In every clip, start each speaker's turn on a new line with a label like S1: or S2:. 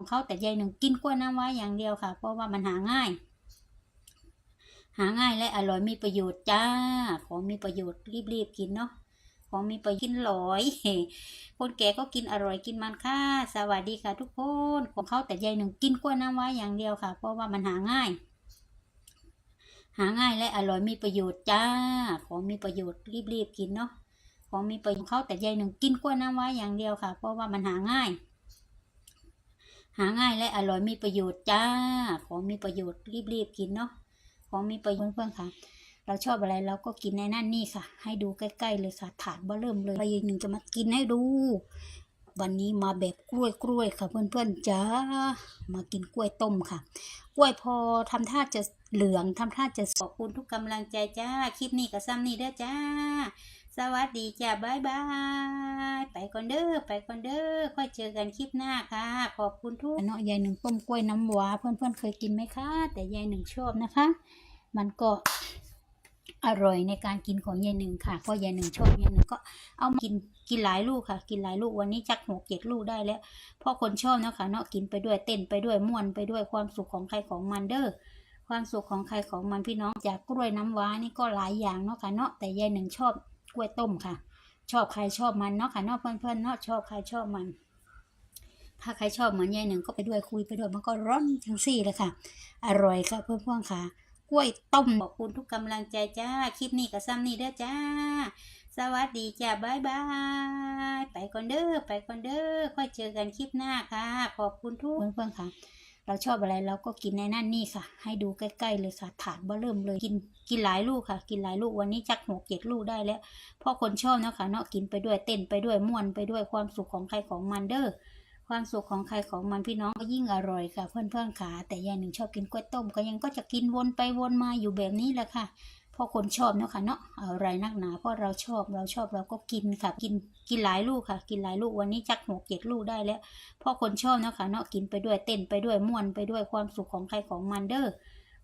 S1: ของเขาแต่ยายหนึ่งกินกล้วยน้ำว้าอย่างเดียวค่ะ เพราะว่ามันหาง่าย หาง่ายและอร่อยมีประโยชน์จ้า ของมีประโยชน์รีบๆกินเนาะของมีประโยชน์กินลอย คนแก่ก็กินอร่อยกินมันค่ะ สวัสดีค่ะทุกคนของเขาแต่ยายหนึ่งกินกล้วยน้ำว้าอย่างเดียวค่ะ เพราะว่ามันหาง่าย หาง่ายและอร่อยมีประโยชน์จ้า ของมีประโยชน์รีบๆกินเนาะของมีประโยชน์เขาแต่ยายหนึ่งกินกล้วยน้ำว้าอย่างเดียวค่ะ เพราะว่ามันหาง่าย หาง่ายและอร่อยมีประโยชน์จ้า ของมีประโยชน์รีบๆกินเนาะ ของมีประโยชน์เพื่อนค่ะ เราชอบอะไรเราก็กินในนั่นนี่ค่ะ ให้ดูใกล้ๆเลยค่ะ ถาดเบ่เริ่มเลยใบหนึ่งจะมากินให้ดู วันนี้มาแบบกล้วยกล้วยค่ะ เพื่อนๆจ้า มากินกล้วยต้มค่ะ กล้วยพอทำท่าจะเหลืองทำท่าจะขอบคุณทุกกำลังใจจ้า คลิปนี้กับซ้ำนี่เด้อจ้า วัสดีจ้าบายบาย ไปก่อนเด้อไปก่อนเด้อค่อยเจอกันคลิปหน้าค่ะ ขอบคุณทุกเนาะยายหนึ่งต้มกล้วยน้ำว้าเพื่อนๆเคยกินไหมคะ แต่ยายหนึ่งชอบนะคะ มันก็อร่อยในการกินของยายหนึ่งค่ะเพราะยายหนึ่งชอบยายหนึ่งก็เอามากินกินหลายลูกค่ะ กินหลายลูกวันนี้จักหกเจ็ดลูกได้แล้วเพราะคนชอบเนาะค่ะเนาะกินไปด้วยเต้นไปด้วยม่วนไปด้วยความสุขของใครของมันเด้อความสุขของใครของมันพี่น้องจากกล้วยน้ำว้านี่ก็หลายอย่างเนาะค่ะเนาะแต่ยายหนึ่งชอบ กล้วยต้มค่ะ ชอบใครชอบมันเนาะค่ะเนาะเพื่อนๆเนาะชอบใครชอบมัน ถ้าใครชอบเหมือนยายหนึ่งก็ไปด้วยคุยไปด้วยมันก็ร้อนทั้งสี่เลยค่ะ อร่อยค่ะเพื่อนๆค่ะกล้วยต้มขอบคุณทุกกำลังใจจ้าคลิปนี้กับซ้ำนี่เด้อจ้า สวัสดีจ้าบายบายไปก่อนเด้อไปก่อนเด้อค่อยเจอกันคลิปหน้าค่ะ ขอบคุณทุกเพื่อนๆค่ะ เราชอบอะไรเราก็กินในนั่นนี่ค่ะ ให้ดูใกล้ๆเลยค่ะ ถาดบ่เริ่มเลยกินกินหลายลูกค่ะ กินหลายลูกวันนี้จักหกเจ็ดลูกได้แล้วพ่อคนชอบเนาะค่ะเนาะกินไปด้วยเต้นไปด้วยม่วนไปด้วยความสุขของใครของมันเด้อความสุขของใครของมันพี่น้องก็ยิ่งอร่อยค่ะเพื่อนๆขาแต่ยายหนึ่งชอบกินกล้วยต้มก็ยังก็จะกินวนไปวนมาอยู่แบบนี้แหละค่ะ ราะคนชอบเนาะค่ะเนาะอะไรนักหนาเพราะเราชอบเราชอบเราก็กินค่ะกินกินหลายลูกค่ะ กินหลายลูกวันนี้จักหกเจ็ดลูกได้แล้วเพราะคนชอบเนาะค่ะเนาะกินไปด้วยเต้นไปด้วยม่วนไปด้วยความสุขของใครของมันเด้อ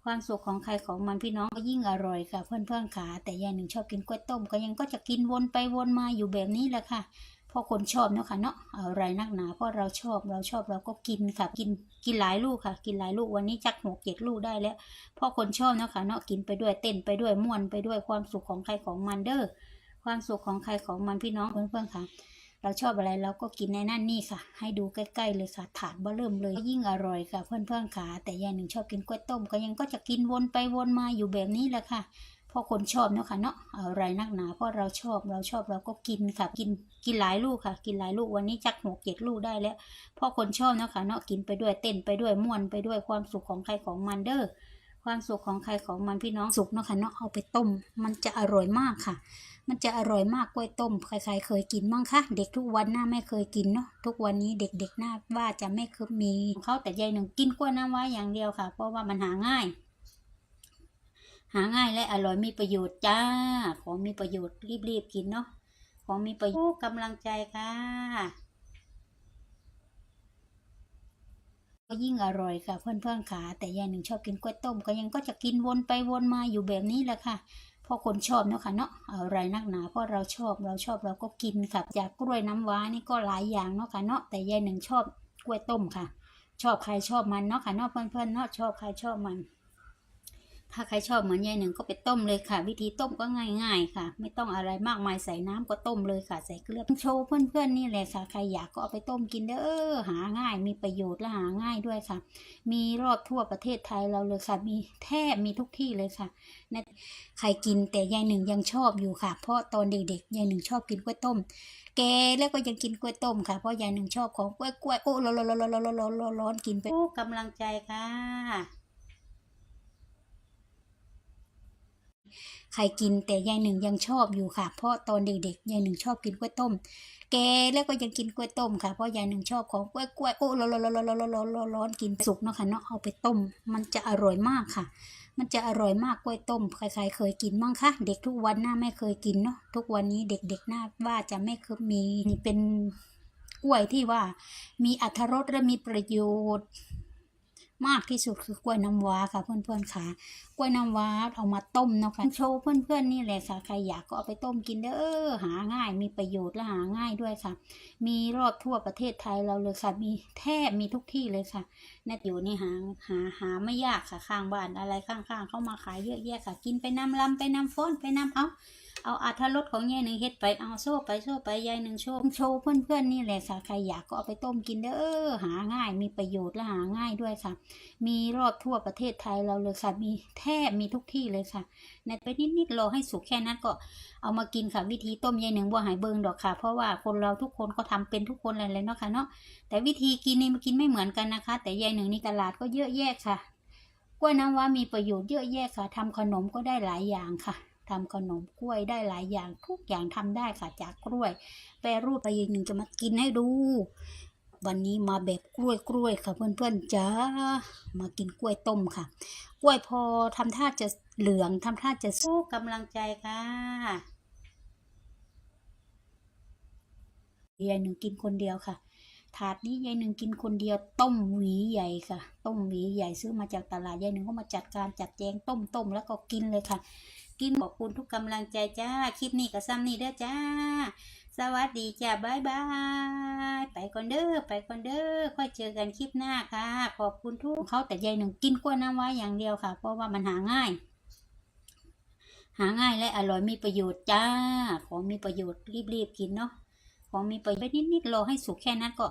S1: ความสุขของใครของมันพี่น้องก็ยิ่งอร่อยค่ะเพื่อนๆขาแต่ยายหนึ่งชอบกินกล้วยต้มก็ยังก็จะกินวนไปวนมาอยู่แบบนี้แหละค่ะ ราะคนชอบเนาะค่ะเนาะอะไรนักหนาเพราะเราชอบเราชอบเราก็กินค่ะกินกินหลายลูกค่ะ กินหลายลูกวันนี้จักหกเจ็ดลูกได้แล้วเพราะคนชอบเนาะค่ะเนาะกินไปด้วยเต้นไปด้วยม่วนไปด้วยความสุขของใครของมันเด้อความสุขของใครของมันพี่น้องเพื่อนๆค่ะ เราชอบอะไรเราก็กินในนั่นนี่ค่ะ ให้ดูใกล้ๆเลยค่ะถาดเบ่เริ่มเลยยิ่งอร่อยค่ะเพื่อนๆขาแต่ยายหนึ่งชอบกินกล้วยต้มก็ยังก็จะกินวนไปวนมาอยู่แบบนี้แหละค่ะ ราะคนชอบเนาะค่ะเนาะอะไรนักหนาเพราะเราชอบเราชอบเราก็กินค่ะกินกินหลายลูกค่ะ กินหลายลูกวันนี้จักหกเจ็ดลูกได้แล้วเพราะคนชอบเนาะค่ะเนาะกินไปด้วยเต้นไปด้วยม่วนไปด้วยความสุขของใครของมันเด้อความสุขของใครของมันพี่น้องสุกเนาะค่ะเนาะเอาไปต้ม มันจะอร่อยมากค่ะ มันจะอร่อยมากกล้วยต้มใครๆเคยกินบ้างคะเด็กทุกวันหน้าไม่เคยกินเนาะทุกวันนี้เด็กๆหน้าว่าจะไม่เคยมีเขาแต่ยายหนึ่งกินกล้วยน้ำว้าอย่างเดียวค่ะ เพราะว่ามันหาง่าย หาง่ายและอร่อยมีประโยชน์จ้า ของมีประโยชน์รีบๆกินเนาะ ของมีประโยชน์กำลังใจค่ะ ก็ยิ่งอร่อยค่ะเพื่อนๆขาแต่ยายหนึ่งชอบกินกล้วยต้ม ก็ยังก็จะกินวนไปวนมาอยู่แบบนี้แหละค่ะเพราะคนชอบเนาะค่ะเนาะอะไรนักหนาเพราะเราชอบเราชอบเราก็กินค่ะจากกล้วยน้ำว้านี่ก็หลายอย่างเนาะค่ะเนาะแต่ยายหนึ่งชอบกล้วยต้มค่ะ ชอบใครชอบมันเนาะค่ะเนาะเพื่อนๆเนาะชอบใครชอบมัน ถ้าใครชอบเหมือนยายหนึ่งก็ไปต้มเลยค่ะ วิธีต้มก็ง่ายๆค่ะ ไม่ต้องอะไรมากมายใส่น้ำก็ต้มเลยค่ะ ใส่เกลือโชว์เพื่อนๆนี่แหละค่ะ ใครอยากก็เอาไปต้มกินเด้อหาง่าย มีประโยชน์และหาง่ายด้วยค่ะ มีรอบทั่วประเทศไทยเราเลยค่ะ มีแทบมีทุกที่เลยค่ะนะใครกินแต่ยายหนึ่งยังชอบอยู่ค่ะ เพราะตอนเด็กๆยายหนึ่งชอบกินก๋วยต้มแกแล้วก็ยังกินก๋วยต้มค่ะเพราะยายหนึ่งชอบของก๋วยก๋วยโอ้ร้อนร้อนร้อนร้อนร้อนกินไปโอ้กำลังใจค่ะ ใครกินแต่ยายหนึ่งยังชอบอยู่ค่ะ เพราะตอนเด็กๆยายหนึ่งชอบกินกล้วยต้ม แกแล้วก็ยังกินกล้วยต้มค่ะเพราะยายหนึ่งชอบของกล้วยกล้วยโอ้ร้อนร้อนร้อนร้อนร้อนร้อนร้กินสุกเนาะค่ะเนาะเอาไปต้ม มันจะอร่อยมากค่ะ มันจะอร่อยมากกล้วยต้มใครๆเคยกินบ้างคะเด็กทุกวันหน้าไม่เคยกินเนาะทุกวันนี้เด็กๆหน้าว่าจะไม่เคยมีเป็นกล้วยที่ว่ามีอรรถรสและมีประโยชน์ มากที่สุดคือกล้วยน้ำว้าค่ะเพื่อนๆค่ะ กล้วยน้ำว้าเอามาต้มเนาะค่ะโชว์เพื่อนๆนี่เลยค่ะใครอยากก็เอาไปต้มกินเด้อหาง่ายมีประโยชน์และหาง่ายด้วยค่ะ มีรอบทั่วประเทศไทยเราเลยค่ะ มีแทบมีทุกที่เลยค่ะแนทอยู่นี่หาหาหาไม่ยากค่ะข้างบ้านอะไรข้างๆเข้ามาขายเยอะแยะค่ะ กินไปนำลำไปนำฟ้อนไปนำเอา เอาอัธรสของยายหนึ่งเฮ็ดไปเอาโซ่ไปโซ่ไปยายหนึ่งโชว์โชว์เพื่อนๆนี่เลยค่ะใครอยากก็เอาไปต้มกินเด้อหาง่ายมีประโยชน์และหาง่ายด้วยค่ะ มีรอบทั่วประเทศไทยเราเลยค่ะมีแทบมีทุกที่เลยค่ะแนไปนิดๆรอให้สุกแค่นั้นก็เอามากินค่ะวิธีต้มยายหนึ่งบัวหายเบิงดอกค่ะ เพราะว่าคนเราทุกคนก็ทำเป็นทุกคนเลยเลยเนาะค่ะเนาะแต่วิธีกินนี่มันกินไม่เหมือนกันนะคะ แต่ยายหนึ่งนี่ตลาดก็เยอะแยะค่ะกล้วยน้ำว้ามีประโยชน์เยอะแยะค่ะทำขนมก็ได้หลายอย่างค่ะ ทำขนมกล้วยได้หลายอย่างทุกอย่างทำได้ค่ะจากกล้วย แปรรูปไปยายหนึ่งจะมากินให้ดู วันนี้มาแบบกล้วยกล้วยค่ะเพื่อนๆจ้ามากินกล้วยต้มค่ะ กล้วยพอทำท่าจะเหลืองทำท่าจะสู้กำลังใจค่ะยายหนึ่งกินคนเดียวค่ะ ถาดนี้ยายหนึ่งกินคนเดียว ต้มหวีใหญ่ค่ะ ต้มหวีใหญ่ซื้อมาจากตลาดยายหนึ่งก็มาจัดการจัดแจงต้มต้มแล้วก็กินเลยค่ะ กินขอบคุณทุกกำลังใจจ้า คลิปนี้กับซ้ำนี่เด้อจ้า สวัสดีจ้าบายบาย ไปก่อนเด้อ ไปก่อนเด้อ ค่อยเจอกันคลิปหน้าค่ะ ขอบคุณทุกเขาแต่ยายหนึ่งกินกล้วยน้ำว้าอย่างเดียวค่ะ เพราะว่ามันหาง่าย หาง่ายและอร่อยมีประโยชน์จ้า ของมีประโยชน์รีบๆกินเนาะ ของมีประโยชน์ไปนิดๆรอให้สุกแค่นั้นก็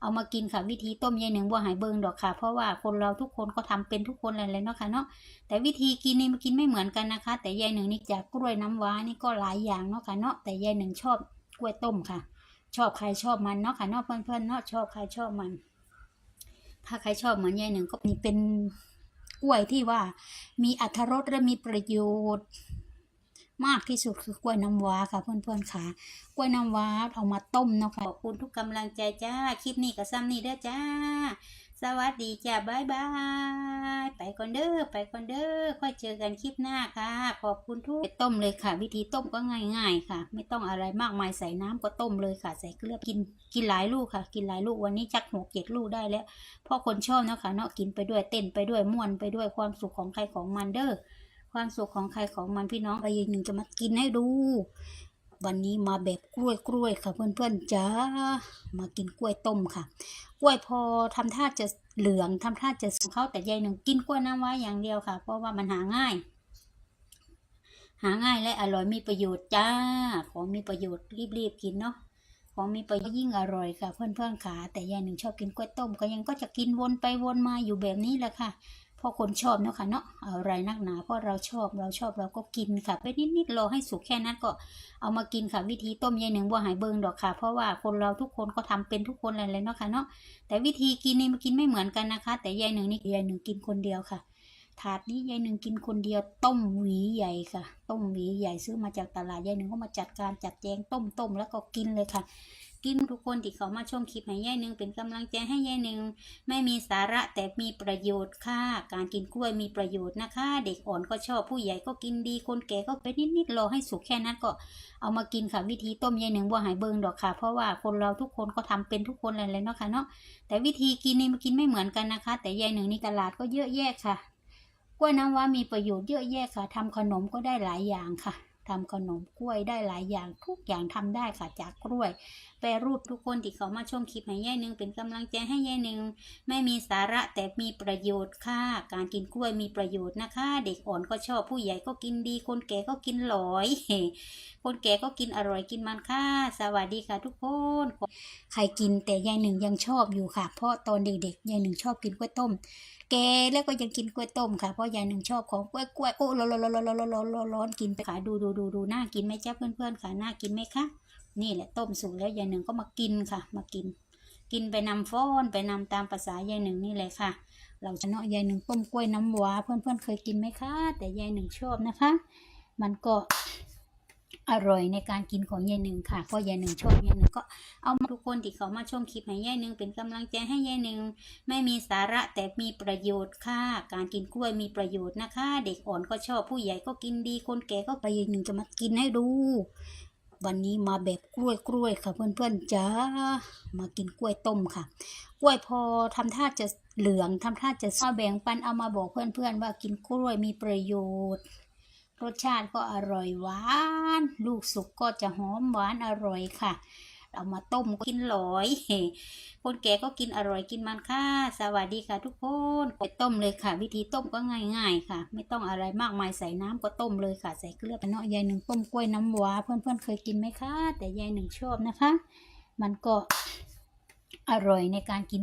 S1: เอามากินค่ะวิธีต้มยายหนึ่งบัวหายเบิงดอกค่ะ เพราะว่าคนเราทุกคนก็ทำเป็นทุกคนเลยเลยเนาะค่ะเนาะแต่วิธีกินนี่มันกินไม่เหมือนกันนะคะ แต่ยายหนึ่งนี่จากกล้วยน้ำว้านี่ก็หลายอย่างเนาะค่ะเนาะแต่ยายหนึ่งชอบกล้วยต้มค่ะ ชอบใครชอบมันเนาะค่ะเนาะเพื่อนๆเนาะชอบใครชอบมัน ถ้าใครชอบเหมือนยายหนึ่งก็นี่เป็นกล้วยที่ว่ามีอรรถรสและมีประโยชน์ มากที่สุดคือกล้วยน้ำว้าค่ะเพื่อนๆค่ะ กล้วยน้ำว้าเอามาต้มนะคะขอบคุณทุกกำลังใจจ้า คลิปนี้กับซ้ำนี่เด้อจ้า สวัสดีจ้าบายบาย ไปก่อนเด้อไปก่อนเด้อค่อยเจอกันคลิปหน้าค่ะ ขอบคุณทุกต้มเลยค่ะ วิธีต้มก็ง่ายๆค่ะ ไม่ต้องอะไรมากมายใส่น้ำก็ต้มเลยค่ะ ใส่เกลือกินกินหลายลูกค่ะ กินหลายลูกวันนี้จักหกเจ็ดลูกได้แล้วเพราะคนชอบเนาะค่ะเนาะกินไปด้วยเต้นไปด้วยม่วนไปด้วยความสุขของใครของมันเด้อ ความสุขของใครของมันพี่น้องไปยืนหนึ่งจะมากินให้ดู วันนี้มาแบบกล้วยกล้วยค่ะเพื่อนๆจ้ามากินกล้วยต้มค่ะ กล้วยพอทำท่าจะเหลืองทำท่าจะสุกเขาแต่ยายหนึ่งกินกล้วยน้ำว้าอย่างเดียวค่ะ เพราะว่ามันหาง่าย หาง่ายและอร่อยมีประโยชน์จ้า ของมีประโยชน์รีบๆกินเนาะของมีประโยชน์ยิ่งอร่อยค่ะ เพื่อนๆขาแต่ยายหนึ่งชอบกินกล้วยต้มก็ยังก็จะกินวนไปวนมาอยู่แบบนี้แหละค่ะ เพราะคนชอบเนาะค่ะเนาะอะไรนักหนาเพราะเราชอบเราชอบเราก็กินค่ะไปนิดๆรอให้สุกแค่นั้นก็เอามากินค่ะวิธีต้มยายหนึ่งบัวหายเบิงดอกค่ะ เพราะว่าคนเราทุกคนก็ทำเป็นทุกคนเลยเลยเนาะค่ะเนาะแต่วิธีกินนี่มันกินไม่เหมือนกันนะคะ แต่ยายหนึ่งนี่ยายหนึ่งกินคนเดียวค่ะ ถาดนี้ยายหนึ่งกินคนเดียวต้มหวีใหญ่ค่ะ ต้มหวีใหญ่ซื้อมาจากตลาดยายหนึ่งก็มาจัดการจัดแจงต้มต้มแล้วก็กินเลยค่ะ กินทุกคนที่เขามาชมคลิปให้ยายหนึ่งเป็นกำลังใจให้ยายหนึ่งไม่มีสาระแต่มีประโยชน์ค่ะ การกินกล้วยมีประโยชน์นะคะ เด็กอ่อนก็ชอบผู้ใหญ่ก็กินดีคนแก่ก็ไปนิดๆรอให้สุกแค่นั้นก็เอามากินค่ะวิธีต้มยายหนึ่งบัวหายเบิงดอกค่ะ เพราะว่าคนเราทุกคนก็ทำเป็นทุกคนเลยเลยเนาะค่ะเนาะแต่วิธีกินนี่มันกินไม่เหมือนกันนะคะ แต่ยายหนึ่งนี่ตลาดก็เยอะแยะค่ะกล้วยน้ำว้ามีประโยชน์เยอะแยะค่ะทำขนมก็ได้หลายอย่างค่ะ ทำขนมกล้วยได้หลายอย่างทุกอย่างทำได้ค่ะจากกล้วย แปรรูปทุกคนที่เขามาชมคลิปให้ยายหนึ่งเป็นกำลังใจให้แยายหนึ่งไม่มีสาระแต่มีประโยชน์ค่ะ การกินกล้วยมีประโยชน์นะคะ เด็กอ่อนก็ชอบผู้ใหญ่ก็กินดี คนแก่ก็กินหลอย คนแก่ก็กินอร่อยกินมันค่ะ สวัสดีค่ะทุกคน ใครกินแต่ยายหนึ่งยังชอบอยู่ค่ะ เพราะตอนเด็กๆยายหนึ่งชอบกินกล้วยต้ม แกแล้วก็ยังกินกล้วยต้มค่ะเพราะยายหนึ่งชอบของกล้วยกล้วยโอ้ร้อนร้อนร้อนร้อนร้อนร้อนร้อนกินไปค่ะดูดูดูดูน่ากินไหมจ้าเพื่อนเพื่อนค่ะน่ากินไหมคะนี่แหละต้มสุกแล้วยายหนึ่งก็มากินค่ะ มากิน กินไปนำฟ้อนไปนำตามภาษายายหนึ่งนี่แหละค่ะ เราจะเนาะยายหนึ่งต้มกล้วยน้ำว้าเพื่อนเพื่อนเคยกินไหมคะแต่ยายหนึ่งชอบนะคะ มันก็ อร่อยในการกินของยายหนึ่งค่ะเพราะยายหนึ่งชอบยายหนึ่งก็เอามาทุกคนที่เขามาชมคลิปให้ยายหนึ่งเป็นกำลังใจให้ยายหนึ่งไม่มีสาระแต่มีประโยชน์ค่ะ การกินกล้วยมีประโยชน์นะคะ เด็กอ่อนก็ชอบผู้ใหญ่ก็กินดีคนแก่ก็ไปยืนหนึ่งจะมากินให้ดู วันนี้มาแบบกล้วยกล้วยค่ะเพื่อนๆจ้ามากินกล้วยต้มค่ะ กล้วยพอทำท่าจะเหลืองทำท่าจะมาแบ่งปันเอามาบอกเพื่อนๆว่ากินกล้วยมีประโยชน์ รสชาติก็อร่อยหวาน ลูกสุกก็จะหอมหวานอร่อยค่ะ เอามาต้มก็กินหลอย คนแก่ก็กินอร่อยกินมันค่ะ สวัสดีค่ะทุกคนไปต้มเลยค่ะ วิธีต้มก็ง่ายๆค่ะ ไม่ต้องอะไรมากมายใส่น้ำก็ต้มเลยค่ะ ใส่เกลือไปเนาะยายหนึ่งต้มกล้วยน้ำว้าเพื่อนๆเคยกินไหมคะแต่ยายหนึ่งชอบนะคะ มันก็อร่อยในการกิน